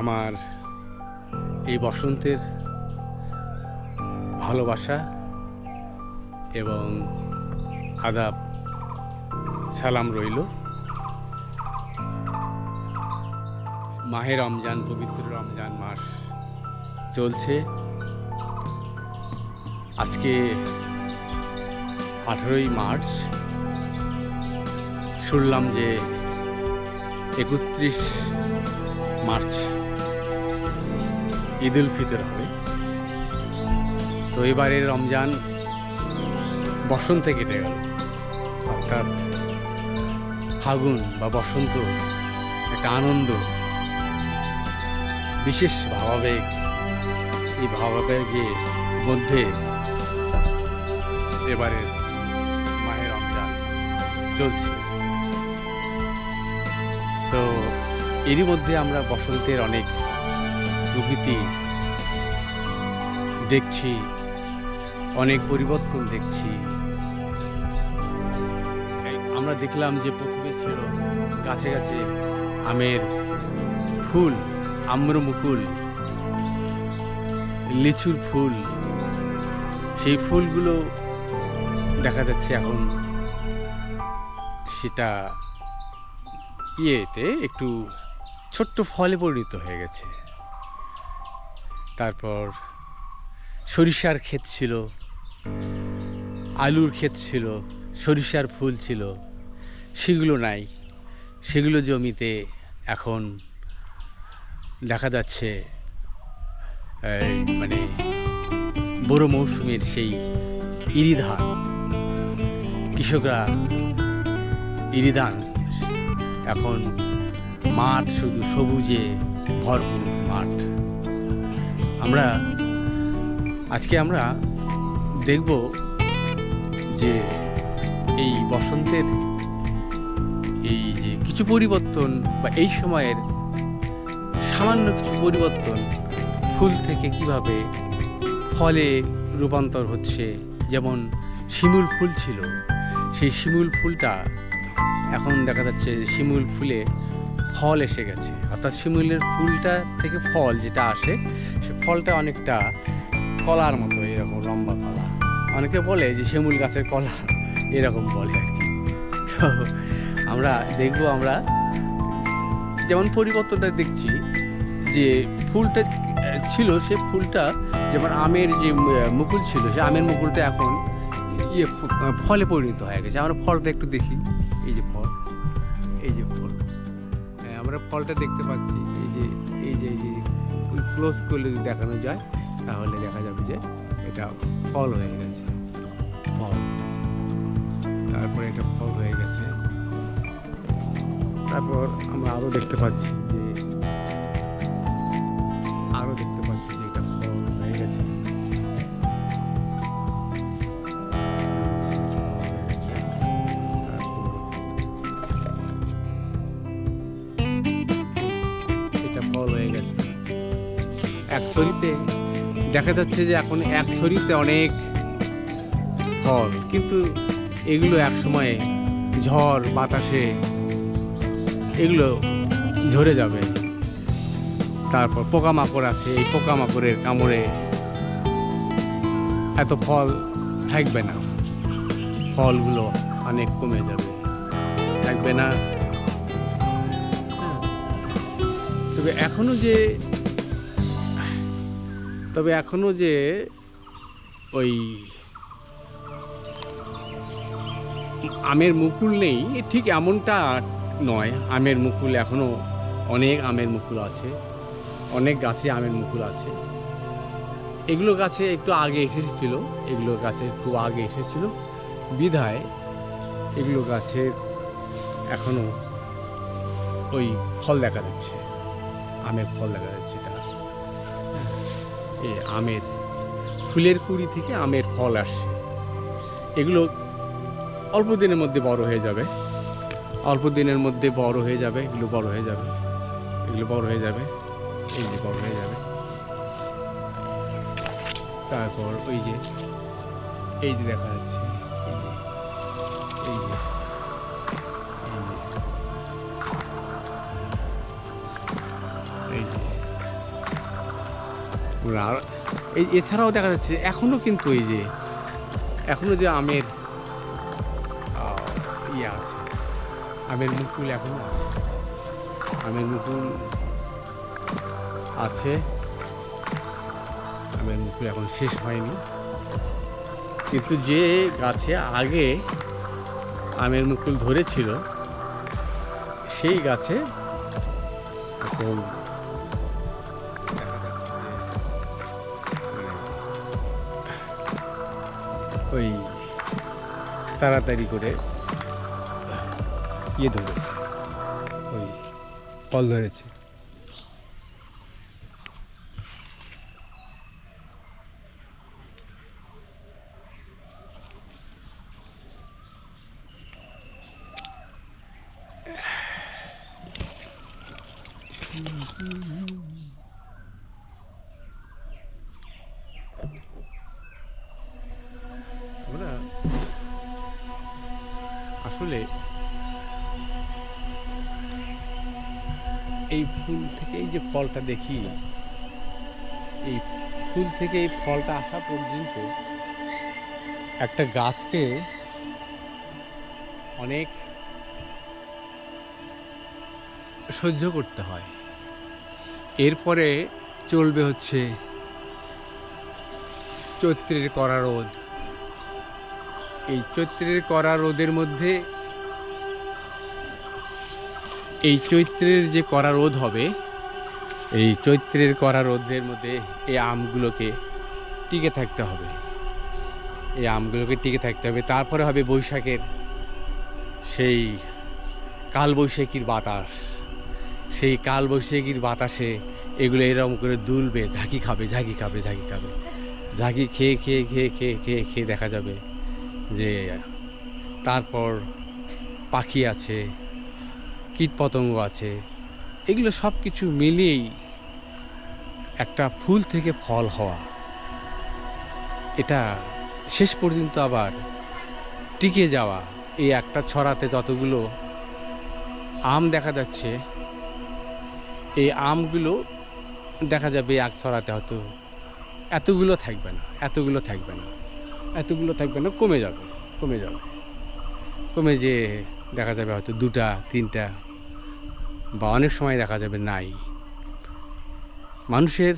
আমার এই বসন্তের ভালোবাসা এবং আদাব সালাম রইল। মাহে রমজান, পবিত্র রমজান মাস চলছে। আজকে আঠেরোই মার্চ। শুনলাম যে একত্রিশ মার্চ ঈদ উল ফিতর হবে। তো এবারে রমজান বসন্তে কেটে গেল। অর্থাৎ ফাগুন বা বসন্ত একটা আনন্দ, বিশেষ ভাবাবেগ, এই ভাবাবেগের মধ্যে এবারে মাহে রমজান চলছে। তো এরই মধ্যে আমরা বসন্তের অনেক প্রকৃতি। দেখছি, অনেক পরিবর্তন দেখছি। আমরা দেখলাম যে প্রথমে ছিল গাছে গাছে আমের ফুল, আম্রমুকুল, লিচুর ফুল। সেই ফুলগুলো দেখা যাচ্ছে এখন সেটা ইয়েতে একটু ছোট্ট ফলে পরিণত হয়ে গেছে। তারপর সরিষার ক্ষেত ছিল, আলুর ক্ষেত ছিল, সরিষার ফুল ছিল, সেগুলো নাই। সেগুলো জমিতে এখন দেখা যাচ্ছে মানে বড় মৌসুমের সেই ইরি ধান। কৃষকরা ইরি ধান এখন মাঠ শুধু সবুজে ভরপুর মাঠ। আমরা আজকে আমরা দেখব যে এই বসন্তের এই যে কিছু পরিবর্তন বা এই সময়ের সামান্য কিছু পরিবর্তন ফুল থেকে কীভাবে ফলে রূপান্তর হচ্ছে, যেমন শিমুল ফুল ছিল, সেই শিমুল ফুলটা এখন দেখা যাচ্ছে যে শিমুল ফুলে ফল এসে গেছে। অর্থাৎ শিমুলের ফুলটা থেকে ফল যেটা আসে, সে ফলটা অনেকটা কলার মতো এরকম লম্বা কলা। অনেকে বলে যে শিমুল গাছের কলা এরকম বলে আর কি। তো আমরা দেখব, আমরা যেমন পরিবর্তনটা দেখছি যে ফুলটা ছিল, সে ফুলটা যেমন আমের যে মুকুল ছিল, সে আমের মুকুলটা এখন ইয়ে ফলে পরিণত হয়ে গেছে। আমরা ফলটা একটু দেখি। এই যে ফল, এই যে ফল। আমরা ফলটা দেখতে পাচ্ছি। এই যে এই যে এই যে ক্লোজ করলে যদি দেখানো যায়, তাহলে দেখা যাবে যে এটা ফল হয়ে গেছে। ফল। তারপরে এটা ফল হয়ে গেছে। তারপর আমরা আরও দেখতে পাচ্ছি যে এক ছড়িতে দেখা যাচ্ছে যে এখন এক ছড়িতে অনেক ফল কিন্তু এগুলো এক সময়ে ঝড়, বাতাসে এগুলো ঝরে যাবে। তারপর পোকামাকড় আছে, এই পোকামাকড়ের কামড়ে এত ফল থাকবে না। ফলগুলো অনেক কমে যাবে। থাকবে না। হ্যাঁ। তবে এখনও যে তবে এখনও যে ওই আমের মুকুল নেই ঠিক এমনটা নয়। আমের মুকুল এখনও অনেক আমের মুকুল আছে, অনেক গাছে আমের মুকুল আছে। এগুলো গাছে একটু আগে এসেছিল, এগুলো গাছে খুব আগে এসেছিল। বিধায় এগুলো গাছে এখনও ওই ফল দেখা যাচ্ছে আমের ফল দেখা যাচ্ছে এই আমের, ফুলের কুড়ি থেকে আমের ফল আসছে। এগুলো অল্প দিনের মধ্যে বড় হয়ে যাবে। অল্প দিনের মধ্যে বড় হয়ে যাবে, এগুলো বড় হয়ে যাবে। এগুলো বড় হয়ে যাবে, এগুলো বড় হয়ে যাবে। তারপর ওই যে, এই যে দেখা আর এছাড়াও দেখা যাচ্ছে এখনও কিন্তু এই যে এখনও যে আমের ইয়ে আছে, আমের মুকুল এখনও আছে, আমের মুকুল আছে, আমের মুকুল এখন শেষ হয়নি, কিন্তু যে গাছে আগে আমের মুকুল ধরেছিল, সেই গাছে এখন ওই তাড়াতাড়ি করে ইয়ে ধরেছে ওই ফল ধরেছে। আমরা ফুল থেকে এই যে ফলটা দেখি, এই ফুল থেকে এই ফলটা আসা পর্যন্ত একটা গাছকে অনেক সহ্য করতে হয়। এরপরে চলবে হচ্ছে চৈত্রের কড়া রোদ। এই চৈত্রের কড়া রোদের মধ্যে এই চৈত্রের যে করা রোদ হবে, এই চৈত্রের করা রোদের মধ্যে এই আমগুলোকে টিকে থাকতে হবে। এই আমগুলোকে টিকে থাকতে হবে। তারপরে হবে বৈশাখের সেই কালবৈশাখীর বাতাস। সেই কালবৈশাখীর বাতাসে এগুলো এরকম করে দুলবে, ঝাঁকি খাবে ঝাঁকি খাবে ঝাঁকি খাবে। ঝাঁকি খেয়ে খেয়ে খেয়ে খেয়ে খেয়ে খেয়ে দেখা যাবে যে তারপর পাখি আছে কীটপতঙ্গ আছে। এগুলো সব কিছু মিলিয়েই একটা ফুল থেকে ফল হওয়া। এটা শেষ পর্যন্ত আবার টিকে যাওয়া। এই একটা ছড়াতে যতগুলো আম দেখা যাচ্ছে, এই আমগুলো দেখা যাবে এক ছড়াতে হয়তো এতগুলো থাকবে না, এতগুলো থাকবে না, এতগুলো থাকবে না, কমে যাবে কমে যাবে। কমে যে দেখা যাবে হয়তো দুটা, তিনটা বা অনেক সময় দেখা যাবে নাই। মানুষের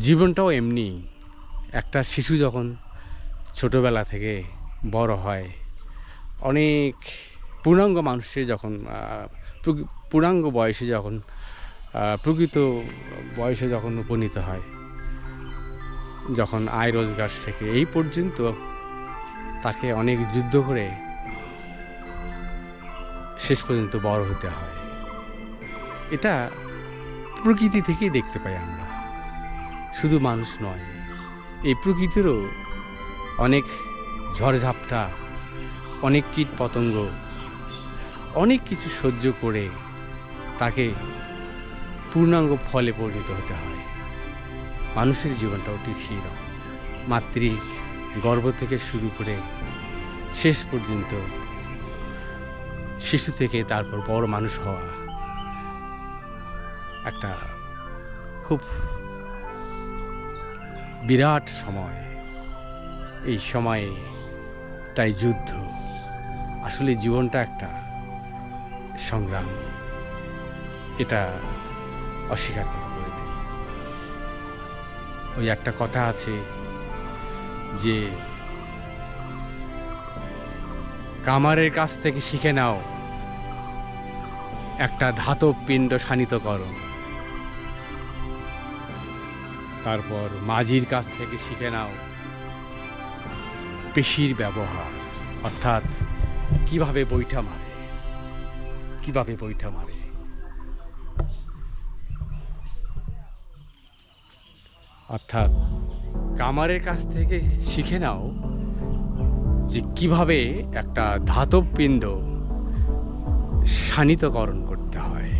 জীবনটাও এমনি। একটা শিশু যখন ছোটোবেলা থেকে বড় হয়, অনেক পূর্ণাঙ্গ মানুষের যখন পূর্ণাঙ্গ বয়সে যখন প্রকৃত বয়সে যখন উপনীত হয়, যখন আয় রোজগার শেখে, এই পর্যন্ত তাকে অনেক যুদ্ধ করে শেষ পর্যন্ত বড় হতে হয়। এটা প্রকৃতি থেকেই দেখতে পাই আমরা। শুধু মানুষ নয়, এই প্রকৃতিরও অনেক ঝড়ঝাপটা, অনেক কীট পতঙ্গ অনেক কিছু সহ্য করে তাকে পূর্ণাঙ্গ ফলে পরিণত হতে হয়। মানুষের জীবনটাও ঠিক সেই রকম। মাতৃ গর্ভ থেকে শুরু করে শেষ পর্যন্ত শিশু থেকে তারপর বড় মানুষ হওয়া একটা খুব বিরাট সময়। এই সময়ে তাই যুদ্ধ। আসলে জীবনটা একটা সংগ্রাম। এটা অস্বীকার করা ওই একটা কথা আছে যে, কামারের কাছ থেকে শিখে নাও, একটা ধাতব পিণ্ড শানিত করো। তারপর মাঝির কাছ থেকে শিখে নাও পেশির ব্যবহার, অর্থাৎ কীভাবে বৈঠা মারে, কীভাবে বৈঠা মারে। অর্থাৎ কামারের কাছ থেকে শিখে নাও যে কীভাবে একটা ধাতব পিণ্ড শানিতকরণ করতে হয়,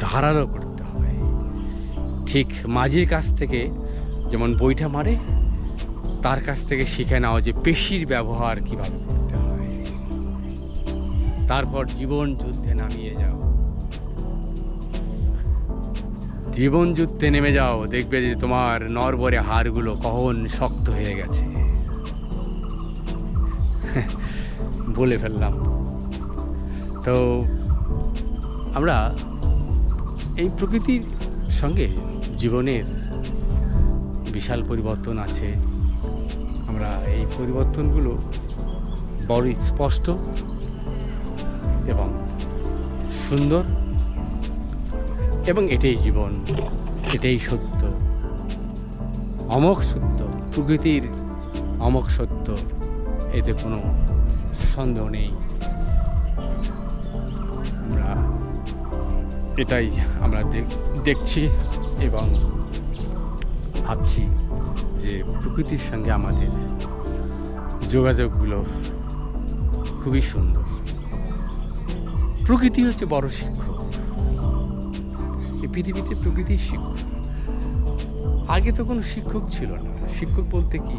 ধারালো করতে ঠিক মাঝির কাছ থেকে যেমন বইটা মারে, তার কাছ থেকে শিখে নাও যে পেশির ব্যবহার কীভাবে করতে হয়। তারপর জীবন যুদ্ধে নামিয়ে যাও। জীবন যুদ্ধে নেমে যাও, দেখবে যে তোমার নরবরে হাড়গুলো কখন শক্ত হয়ে গেছে। বলে ফেললাম। তো আমরা এই প্রকৃতির সঙ্গে জীবনের বিশাল পরিবর্তন আছে। আমরা এই পরিবর্তনগুলো বড়ই স্পষ্ট এবং সুন্দর এবং এটাই জীবন, এটাই সত্য। অমক সত্য, প্রকৃতির অমক সত্য, এতে কোনো সন্দেহ নেই। আমরা এটাই আমরা দেখ- দেখছি। এবং ভাবছি যে প্রকৃতির সঙ্গে আমাদের যোগাযোগগুলো খুবই সুন্দর। প্রকৃতি হচ্ছে বড় শিক্ষক। এই পৃথিবীতে প্রকৃতির শিক্ষক। আগে তো কোনো শিক্ষক ছিল না। শিক্ষক বলতে কি,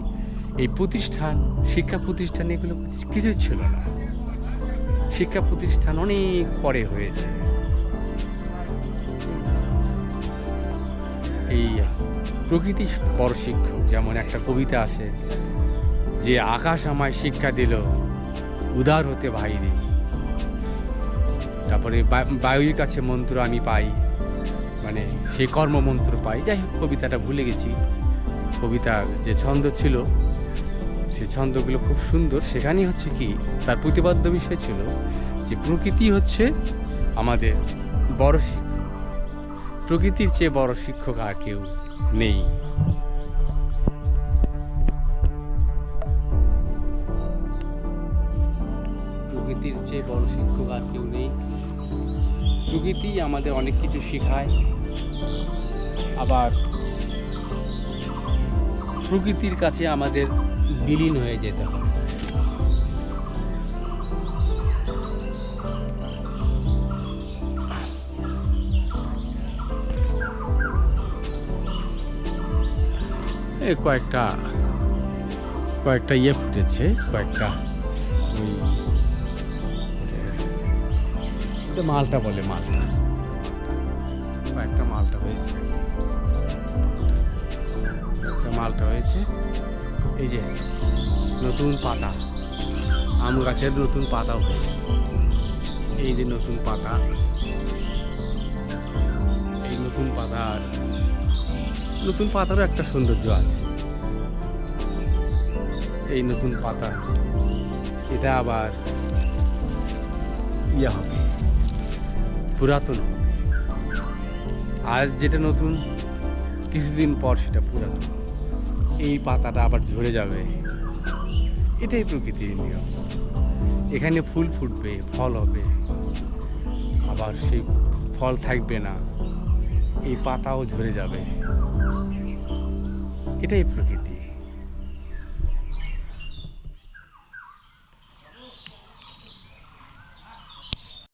এই প্রতিষ্ঠান, শিক্ষা প্রতিষ্ঠান এগুলো কিছু ছিল না। শিক্ষা প্রতিষ্ঠান অনেক পরে হয়েছে। এই প্রকৃতি বড় শিক্ষক যেমন একটা কবিতা আছে, যে আকাশ আমায় শিক্ষা দিল, উদার হতে বাইরে তারপরে বায়ুর কাছে মন্ত্র আমি পাই মানে সেই কর্মমন্ত্র পাই। যাই হোক, কবিতাটা ভুলে গেছি। কবিতার যে ছন্দ ছিল, সে ছন্দগুলো খুব সুন্দর। সেখানেই হচ্ছে কি, তার প্রতিপাদ্য বিষয় ছিল যে প্রকৃতি হচ্ছে আমাদের বড় প্রকৃতির চেয়ে বড় শিক্ষক আর কেউ নেই। প্রকৃতির চেয়ে বড় শিক্ষক আর কেউ নেই। প্রকৃতি আমাদের অনেক কিছু শেখায়। আবার প্রকৃতির কাছে আমাদের বিলীন হয়ে যেতে হয়। কয়েকটা কয়েকটা ইয়ে ফুটেছে, কয়েকটা ওই মালটা বলে মালটা। কয়েকটা মালটা হয়েছে। মালটা হয়েছে। এই যে, নতুন পাতা, আম গাছের নতুন পাতাও হয়েছে। এই যে নতুন পাতা, এই নতুন পাতার নতুন পাতারও একটা সৌন্দর্য আছে। এই নতুন পাতা, এটা আবার ইয়ে হবে, পুরাতন আজ যেটা নতুন, কিছুদিন পর সেটা পুরাতন। এই পাতাটা আবার ঝরে যাবে। এটাই প্রকৃতির নিয়ম। এখানে ফুল ফুটবে, ফল হবে। আবার সেই ফল থাকবে না। এই পাতাও ঝরে যাবে। এটাই প্রকৃতি।